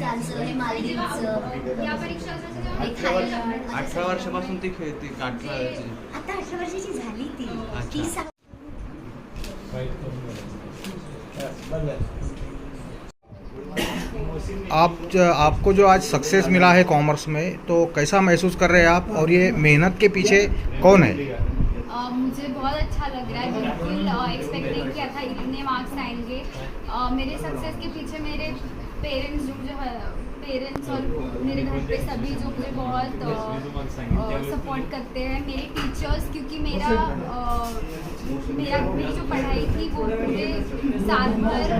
हे हे मालदीवचं. या परीक्षा हे अठरा थायलंड अठरा वर्षापासून ती खेळते अठरा आता अठरा वर्षाची झाली ती. अच्छा. ती आप आपको जो आज सक्सेस मिला है कॉमर्स में तो कैसा महसूस कर रहे हैं आप? और ये मेहनत के पीछे कौन है? अ, मुझे बहुत अच्छा लग रहा है। बिल्कुल एक्सपेक्ट नहीं किया था इतने मार्क्स आएँगे। मेरे सक्सेस के पीछे मेरे पेरेंट्स जो मुझे पेरेंट्स और मेरे घर पे सभी जो मुझे बहुत सपोर्ट करते हैं मेरे टीचर्स क्योंकि मेरा मेरा मेरी जो पढ़ाई थी वो मुझे साल भर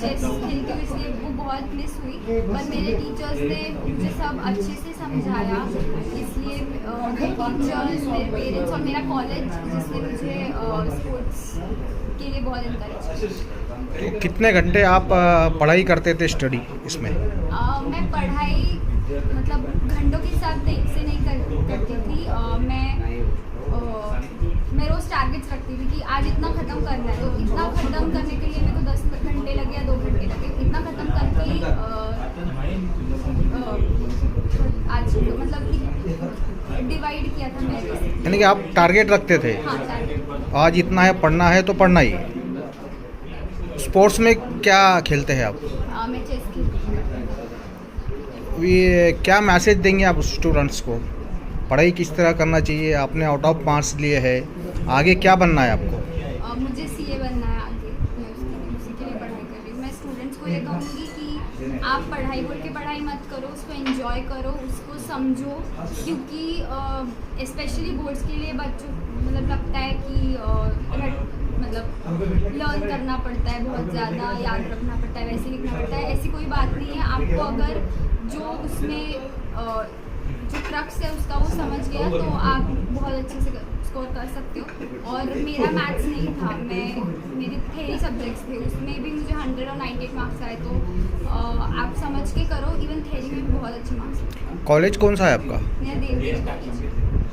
चेस खेलती हूँ इसलिए वो बहुत मिस हुई पर मेरे टीचर्स ने मुझे सब अच्छे से समझाया। इसलिए मेरे टीचर्स मेरे पेरेंट्स और मेरा कॉलेज जिसने मुझे स्पोर्ट्स के लिए बहुत इनकरेज तो कितने घंटे आप पढ़ाई करते थे स्टडी इसमें? मैं पढ़ाई मतलब घंटों के हिसाब से नहीं कर, करती थी। अ, मैं अ, मैं रोज़ रखती थी कि आज इतना ख़त्म करना है तो इतना ख़त्म करने के लिए मेरे को दस घंटे लगे या दो घंटे लगे इतना ख़त्म करके ही, आज मतलब डिवाइड किया था मैंने। यानी कि आप टारगेट रखते थे। हाँ टारगेट आज इतना है पढ़ना है तो पढ़ना ही। स्पोर्ट्स में क्या खेलते हैं आप? मैं चेस खेलती ये क्या मैसेज देंगे आप स्टूडेंट्स को? पढ़ाई किस तरह करना चाहिए? आपने आउट ऑफ़ मार्क्स लिए है। आगे क्या बनना है आपको? मुझे सीए बनना है आगे। उसके लिए के लिए पढ़ाई कर रही मैं स्टूडेंट्स को ये कहूँगी कि आप पढ़ाई बोल के पढ़ाई मत करो, उसको एंजॉय करो, उसको समझो। क्योंकि स्पेशली बोर्ड्स के लिए बच्चों मतलब लगता है कि मतलब लर्न करना पड़ता है, बहुत ज़्यादा याद रखना पड़ता है, वैसे लिखना पड़ता है। ऐसी कोई बात नहीं है। आपको अगर जो उसमें जो क्रक्स है उसका वो समझ गया तो आप बहुत अच्छे से स्कोर कर सकते हो। और मेरा मैथ्स नहीं था मैं मेरे थेरी सब्जेक्ट्स थे उसमें भी मुझे हंड्रेड और नाइन्टी मार्क्स आए तो आप समझ के करो इवन थेरी में भी बहुत अच्छे मार्क्स कॉलेज कौन सा है आपका? मेरा देवी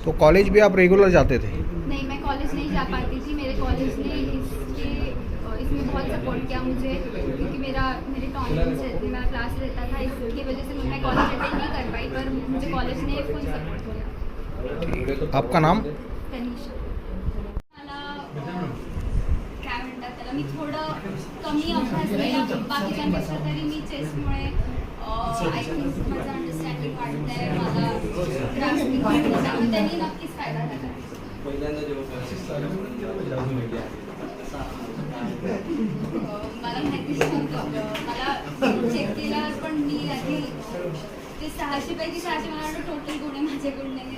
तो कॉलेज भी आप रेगुलर जाते थे? नहीं मैं कॉलेज नहीं जा पाती थी मेरे कॉलेज ने इसके इसमें बहुत सपोर्ट किया मुझे क्योंकि मेरा मेरे टॉनिक्स रहते मेरा क्लास रहता था इसकी वजह से मैं कॉलेज अटेंड नहीं कर पाई पर मुझे कॉलेज ने फुल सपोर्ट किया। आपका नाम? मला काय म्हणतात त्याला मी थोडं कमी अभ्यास केला बाकीच्यांपेक्षा तरी मी चेसमुळे आय थिंक माझं अंडरस्टँडिंग वाढतंय मला त्यामुळे त्यांनी नक्कीच फायदा झाला. मला माहितीच नव्हतं. मला चेक केल्यावर पण मी आधी ते सहाशे पैकी सहाशे मला वाटतं टोटल गुण आहे माझे गुण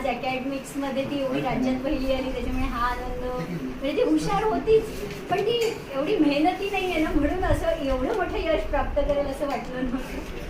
आज अकॅडमिक्समध्ये ती एवढी राज्यात पहिली आली त्याच्यामुळे हा आनंद म्हणजे ती हुशार होतीच. पण ती एवढी मेहनती नाही आहे ना म्हणून असं एवढं मोठं यश प्राप्त करेल असं वाटलं नव्हतं.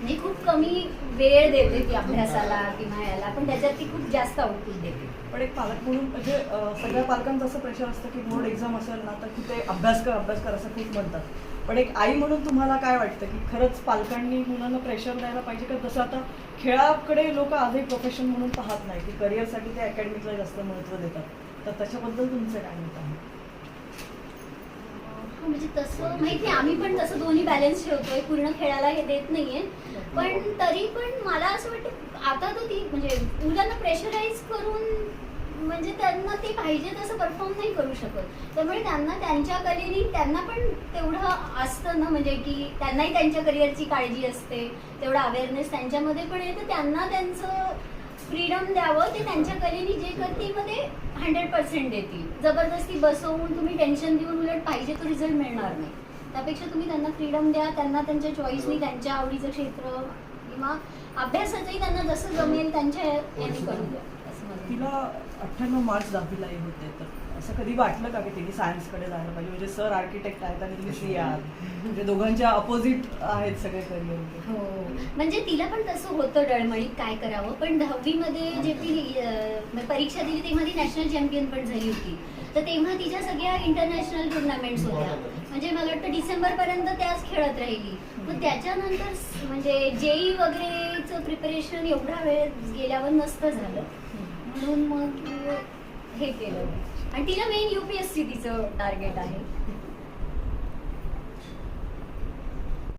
म्हणजे खूप कमी वेळ देते ती अभ्यासाला किंवा याला पण त्याच्यात ती खूप जास्त आउटपुट देते. पण एक पालक म्हणून म्हणजे सगळ्या पालकांचं असं प्रेशर असतं की बोर्ड एक्झाम असेल ना तर की ते अभ्यास कर अभ्यास कर असं खूप म्हणतात. पण एक आई म्हणून तुम्हाला काय वाटतं की खरंच पालकांनी मुलांना प्रेशर द्यायला पाहिजे का? जसं आता खेळाकडे लोक आजही प्रोफेशन म्हणून पाहत नाही की करिअरसाठी ते अकॅडमिकला जास्त महत्त्व देतात. तर त्याच्याबद्दल तुमचं काय मत आहे? म्हणजे तसं माहीत नाही आम्ही पण तसं दोन्ही बॅलन्स ठेवतोय पूर्ण खेळाला हे देत नाहीये. पण तरी पण मला असं वाटतं आता तो ती म्हणजे मुलांना प्रेशराईज करून म्हणजे त्यांना ते पाहिजे तसं परफॉर्म नाही करू शकत. त्यामुळे त्यांना त्यांच्या कलेनी त्यांना पण तेवढं असतं ना म्हणजे की त्यांनाही त्यांच्या करिअरची काळजी असते तेवढा अवेअरनेस त्यांच्यामध्ये पण तर त्यांना त्यांचं फ्रीडम द्यावं ते त्यांच्या कलेनी जे करतील मग ते हंड्रेड पर्सेंट देतील. जबरदस्ती बसवून तुम्ही टेन्शन देऊन उलट पाहिजे तो रिझल्ट मिळणार नाही. त्यापेक्षा तुम्ही त्यांना फ्रीडम द्या त्यांना त्यांच्या चॉईसनी त्यांच्या आवडीचं क्षेत्र किंवा अभ्यासाचंही त्यांना जसं जमेल त्यांच्या याने करू द्या. तिला अठ्ठ्याण्णव मार्क्स दहावीला हे होते. तर असं कधी वाटलं का की तिने सायन्सकडे जायला पाहिजे? म्हणजे सर आर्किटेक्ट आहेत आणि तुम्ही सी आहात. म्हणजे दोघांच्या अपोजिट आहेत सगळे करिअर हो. म्हणजे तिला पण तसं होतं डळमळीत काय करावं. पण दहावीमध्ये जे ती म्हणजे परीक्षा दिली तेव्हा ती नॅशनल चॅम्पियन पण झाली होती. तर तेव्हा तिच्या सगळ्या इंटरनॅशनल टुर्नामेंट्स होत्या. म्हणजे मला वाटतं डिसेंबर पर्यंत त्याच खेळत राहिली. मग त्याच्यानंतर म्हणजे जेई वगैरेचं प्रिपरेशन एवढा वेळ गेल्यावर नसतं झालं. म्हणून मग हे केलं. आणि तिला मेन यूपीएससी तिचं टार्गेट आहे.